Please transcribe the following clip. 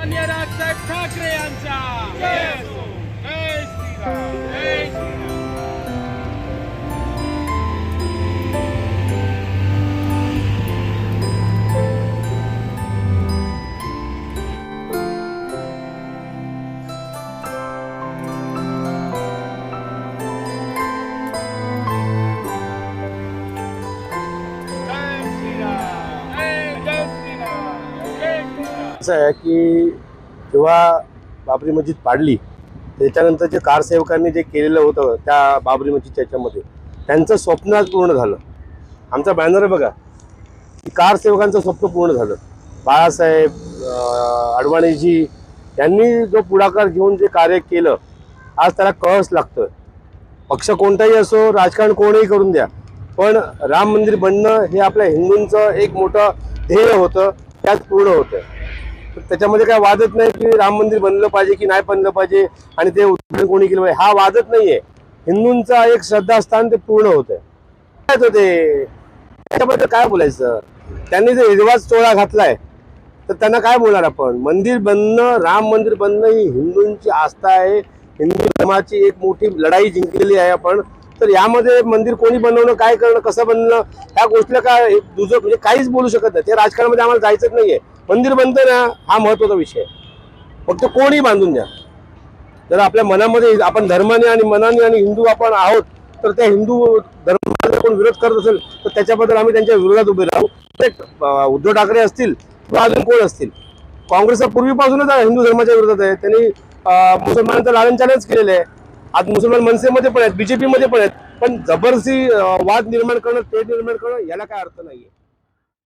मान्य राजसाहेब ठाकरे यांचा. असं आहे की जेव्हा बाबरी मस्जिद पाडली त्याच्यानंतर जे कारसेवकांनी जे केलेलं होतं त्या बाबरी मस्जिदच्या याच्यामध्ये त्यांचं स्वप्न आज पूर्ण झालं. आमचा बॅनर आहे बघा की कारसेवकांचं स्वप्न पूर्ण झालं. बाळासाहेब अडवाणीजी यांनी जो पुढाकार घेऊन जे कार्य केलं आज त्याला कळस लागतं पक्ष कोणताही असो राजकारण कोणीही करून द्या पण राम मंदिर बनणं हे आपल्या हिंदूंचं एक मोठं ध्येय होतं त्यात पूर्ण होतं त्याच्यामध्ये काय वादच नाही की राम मंदिर बनलं पाहिजे की नाही बनलं पाहिजे आणि ते उद्घाटन कोणी केलं पाहिजे. हा वादच नाहीये. हिंदूंचा एक श्रद्धास्थान ते पूर्ण होत ते? त्याच्याबद्दल काय बोलायचं? त्यांनी जर हिरवाच चोळा घातलाय तर त्यांना काय बोलणार आपण? मंदिर बनणं राम मंदिर बनणं ही हिंदूंची आस्था आहे. हिंदू धर्माची एक मोठी लढाई जिंकलेली आहे आपण. तर यामध्ये मंदिर कोणी बनवणं काय करणं कसं बनणं ह्या गोष्टीला काय हे दुसरं म्हणजे काहीच बोलू शकत नाही. ते राजकारणामध्ये आम्हाला जायचंच नाहीये. मंदिर बनतं ना हा महत्त्वाचा विषय फक्त कोणी बांधून द्या. जर आपल्या मनामध्ये आपण धर्माने आणि मनाने आणि हिंदू आपण आहोत तर त्या हिंदू धर्माचा कोण विरोध करत असेल तर त्याच्याबद्दल आम्ही त्यांच्या विरोधात उभे राहू. उद्धव ठाकरे असतील किंवा अजून कोण असतील? काँग्रेसचा पूर्वीपासूनच हिंदू धर्माच्या विरोधात आहे. त्यांनी मुसलमानांचं लालन चालनच केलेलं आहे. आज मुसलमान मनसेमध्ये पण आहेत बीजेपीमध्ये पण आहेत पण जबरदस्ती वाद निर्माण करणं पेट निर्माण करणं याला काय अर्थ नाहीये.